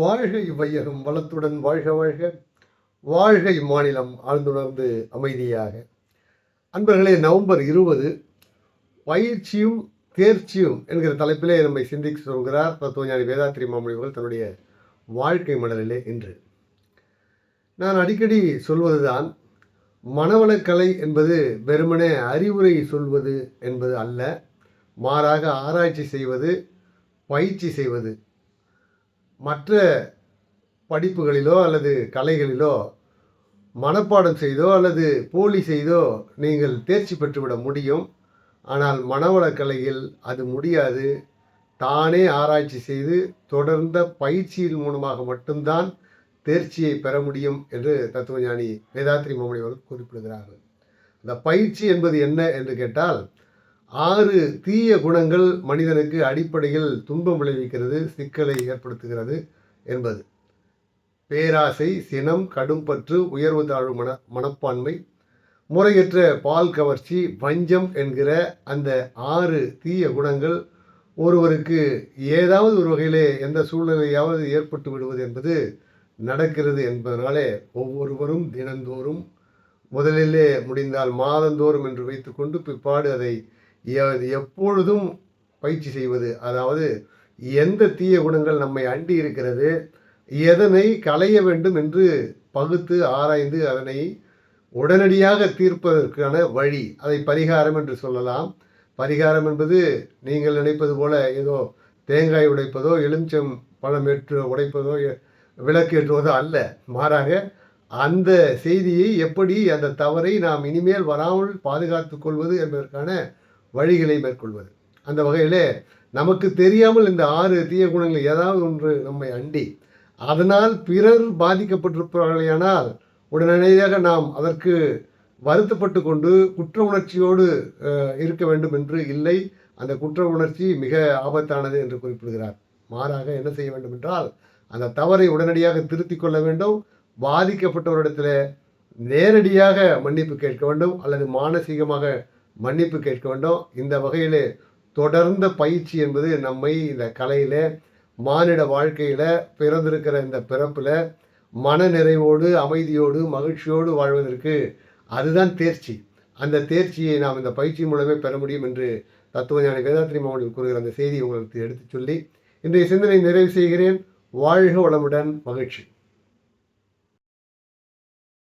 வாழ்க இவ்வையகம் வளத்துடன் வாழ்க வாழ்க. வாழ்க இம்மாநிலம் ஆழ்ந்துணர்ந்து அமைதியாக. அன்பர்களே நவம்பர் இருபது பயிற்சியும் தேர்ச்சியும் என்கிற தலைப்பிலே நம்மை சிந்திக்க சொல்கிறார் தத்துவஞானி வேதாத்திரி மாமொழிவர்கள் தன்னுடைய வாழ்க்கை மடலிலே இன்று. நான் அடிக்கடி சொல்வதுதான் மனவளக்கலை என்பது வெறுமனே அறிவுரை சொல்வது என்பது அல்ல மாறாக ஆராய்ச்சி செய்வது பயிற்சி செய்வது மற்ற படிப்புகளிலோ அல்லது கலைகளிலோ மனப்பாடம் செய்தோ அல்லது போலி செய்தோ நீங்கள் தேர்ச்சி பெற்றுவிட முடியும். ஆனால் மனவளக்கலையில் அது முடியாது. தானே ஆராய்ச்சி செய்து தொடர்ந்த பயிற்சியின் மூலமாக மட்டும்தான் தேர்ச்சியை பெற முடியும் என்று தத்துவஞானி வேதாத்ரி மாமணி அவர்கள் குறிப்பிடுகிறார்கள். இந்த பயிற்சி என்பது என்ன என்று கேட்டால் ஆறு தீய குணங்கள் மனிதனுக்கு அடிப்படையில் துன்பம் விளைவிக்கிறது சிக்கலை ஏற்படுத்துகிறது என்பது. பேராசை சினம் கடும்பற்று உயர்வு தாழ்வு மன மனப்பான்மை முறையற்ற பால் கவர்ச்சி வஞ்சம் என்கிற அந்த ஆறு தீய குணங்கள் ஒருவருக்கு ஏதாவது ஒரு வகையிலே எந்த சூழ்நிலையாவது ஏற்பட்டு விடுவது என்பது நடக்கிறது என்பதனாலே ஒவ்வொருவரும் தினந்தோறும் முதலிலே முடிந்தால் மாதந்தோறும் என்று வைத்துக்கொண்டு பிற்பாடு அதை எப்பொழுதும் பயிற்சி செய்வது. அதாவது எந்த தீய குணங்கள் நம்மை அண்டி இருக்கிறது எதனை களைய வேண்டும் என்று பகுத்து ஆராய்ந்து அதனை உடனடியாக தீர்ப்பதற்கான வழி. அதை பரிகாரம் என்று சொல்லலாம். பரிகாரம் என்பது நீங்கள் நினைப்பது போல ஏதோ தேங்காய் உடைப்பதோ எலுமிச்சம் பழம் ஏற்று உடைப்பதோ விளக்கு ஏற்றுவதோ அல்ல. மாறாக அந்த செய்தியை எப்படி அந்த தவறை நாம் இனிமேல் வராமல் பாதுகாத்து கொள்வது என்பதற்கான வழிகளை மேற்கொள்வது. அந்த வகையிலே நமக்கு தெரியாமல் இந்த ஆறு தீய குணங்கள் ஏதாவது ஒன்று நம்மை அண்டி அதனால் பிறர் பாதிக்கப்பட்டிருப்பார்களேயானால் உடனடியாக நாம் அதற்கு வருத்தப்பட்டு கொண்டு குற்ற உணர்ச்சியோடு இருக்க வேண்டும் என்று இல்லை. அந்த குற்ற உணர்ச்சி மிக ஆபத்தானது என்று குறிப்பிடுகிறார். மாறாக என்ன செய்ய வேண்டும் என்றால் அந்த தவறை உடனடியாக திருத்திக் கொள்ள வேண்டும். பாதிக்கப்பட்டவரிடத்தில் நேரடியாக மன்னிப்பு கேட்க வேண்டும். அல்லது மானசீகமாக மன்னிப்பு கேட்க வேண்டும். இந்த வகையில் தொடர்ந்த பயிற்சி என்பது நம்மை இந்த கலையில் மானிட வாழ்க்கையில் பிறந்திருக்கிற இந்த பிறப்பில் மன நிறைவோடு அமைதியோடு மகிழ்ச்சியோடு வாழ்வதற்கு அதுதான் தேர்ச்சி. அந்த தேர்ச்சியை நாம் இந்த பயிற்சி மூலமே பெற முடியும் என்று தத்துவஞான வேதாத்திரி மாவட்டம் கூறுகிற அந்த செய்தி உங்களுக்கு எடுத்துச் சொல்லி இன்றைய சிந்தனை நிறைவு செய்கிறேன். வாழ்க வளமுடன் மகிழ்ச்சி.